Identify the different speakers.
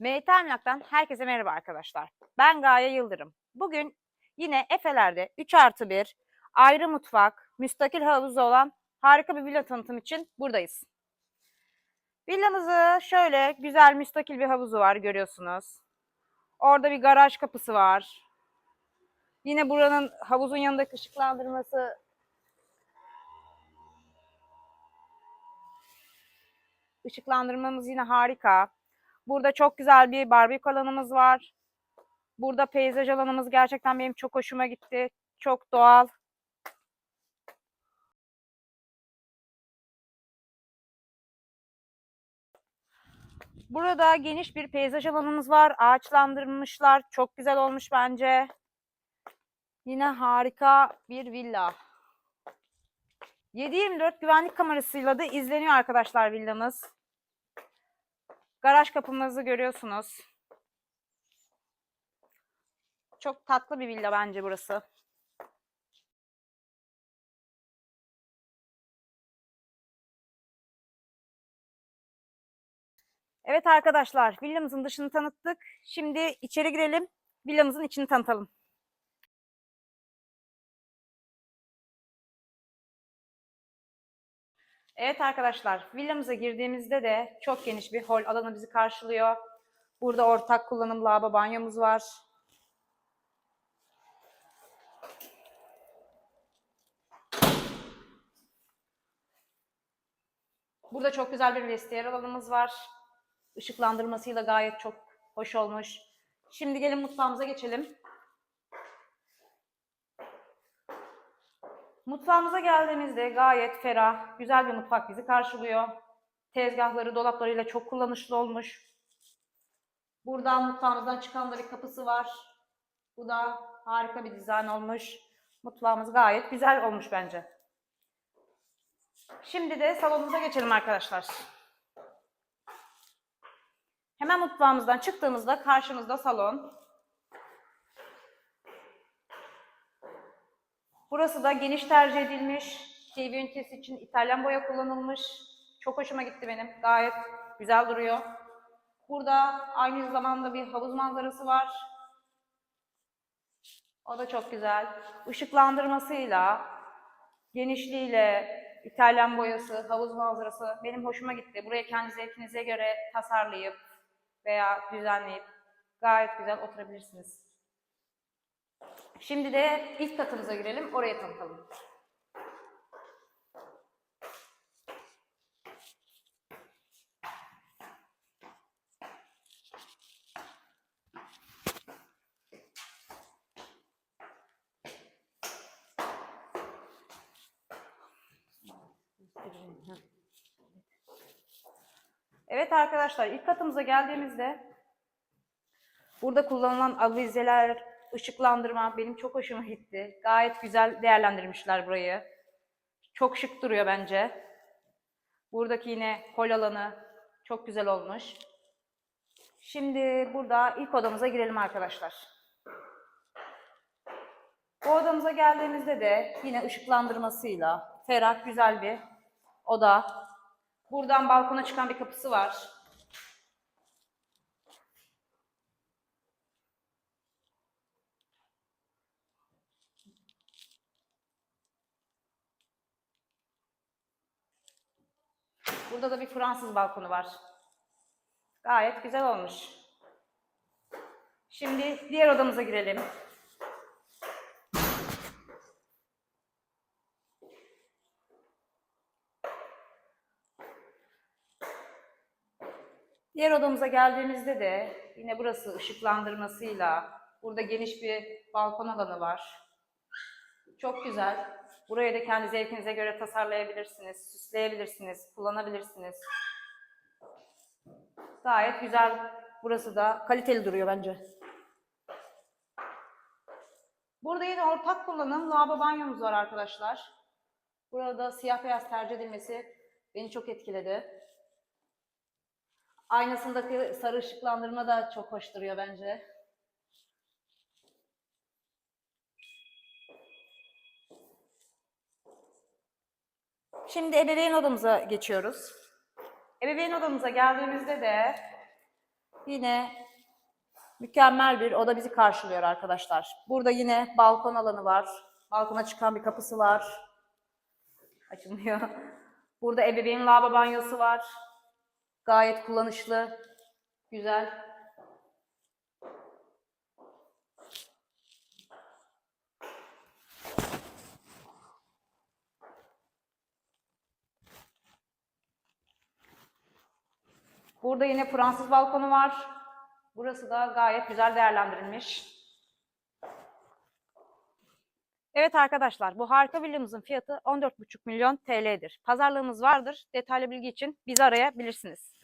Speaker 1: MT Emlak'tan herkese merhaba arkadaşlar. Ben Gaye Yıldırım. Bugün yine Efe'lerde 3 artı 1 ayrı mutfak, müstakil havuzu olan harika bir villa tanıtım için buradayız. Villamızı şöyle güzel müstakil bir havuzu var görüyorsunuz. Orada bir garaj kapısı var. Yine buranın havuzun yanındaki ışıklandırması Işıklandırmamız yine harika. Burada çok güzel bir barbekü alanımız var. Burada peyzaj alanımız gerçekten benim çok hoşuma gitti. Çok doğal. Burada geniş bir peyzaj alanımız var. Ağaçlandırılmışlar. Çok güzel olmuş bence. Yine harika bir villa. 7/24 güvenlik kamerasıyla da izleniyor arkadaşlar villamız. Garaj kapımızı görüyorsunuz. Çok tatlı bir villa bence burası. Evet arkadaşlar, villamızın dışını tanıttık. Şimdi içeri girelim, villamızın içini tanıtalım. Evet arkadaşlar, villamıza girdiğimizde de çok geniş bir hol alanı bizi karşılıyor. Burada ortak kullanım lavabo banyomuz var. Burada çok güzel bir vestiyer alanımız var. Işıklandırmasıyla gayet çok hoş olmuş. Şimdi gelin mutfağımıza geçelim. Mutfağımıza geldiğimizde gayet ferah, güzel bir mutfak bizi karşılıyor. Tezgahları, dolaplarıyla çok kullanışlı olmuş. Buradan mutfağımızdan çıkan da bir kapısı var. Bu da harika bir dizayn olmuş. Mutfağımız gayet güzel olmuş bence. Şimdi de salonumuza geçelim arkadaşlar. Hemen mutfağımızdan çıktığımızda karşımızda salon. Burası da geniş tercih edilmiş. TV ünitesi için İtalyan boya kullanılmış. Çok hoşuma gitti benim. Gayet güzel duruyor. Burada aynı zamanda bir havuz manzarası var. O da çok güzel. Işıklandırmasıyla, genişliğiyle, İtalyan boyası, havuz manzarası benim hoşuma gitti. Buraya kendi zevkinize göre tasarlayıp veya düzenleyip gayet güzel oturabilirsiniz. Şimdi de ilk katımıza girelim, oraya tanıtalım. Evet arkadaşlar, ilk katımıza geldiğimizde burada kullanılan avizeler, ışıklandırma benim çok hoşuma gitti. Gayet güzel değerlendirmişler burayı. Çok şık duruyor bence. Buradaki yine hol alanı çok güzel olmuş. Şimdi burada ilk odamıza girelim arkadaşlar. Bu odamıza geldiğimizde de yine ışıklandırmasıyla ferah güzel bir oda. Buradan balkona çıkan bir kapısı var. Burada da bir Fransız balkonu var. Gayet güzel olmuş. Şimdi diğer odamıza girelim. Diğer odamıza geldiğimizde de yine burası ışıklandırmasıyla burada geniş bir balkon alanı var. Çok güzel. Burayı da kendi zevkinize göre tasarlayabilirsiniz, süsleyebilirsiniz, kullanabilirsiniz. Gayet güzel. Burası da kaliteli duruyor bence. Burada yine ortak kullanım lavabo banyomuz var arkadaşlar. Burada siyah beyaz tercih edilmesi beni çok etkiledi. Aynasındaki sarı ışıklandırma da çok hoş duruyor bence. Şimdi ebeveyn odamıza geçiyoruz. Ebeveyn odamıza geldiğimizde de Yine mükemmel bir oda bizi karşılıyor arkadaşlar. Burada yine balkon alanı var. Balkona çıkan bir kapısı var. Açılmıyor. Burada ebeveyn lavabo banyosu var. Gayet kullanışlı. Güzel. Burada yine Fransız balkonu var. Burası da gayet güzel değerlendirilmiş. Evet arkadaşlar, bu harika villamızın fiyatı 14,5 milyon TL'dir. Pazarlığımız vardır. Detaylı bilgi için bizi arayabilirsiniz.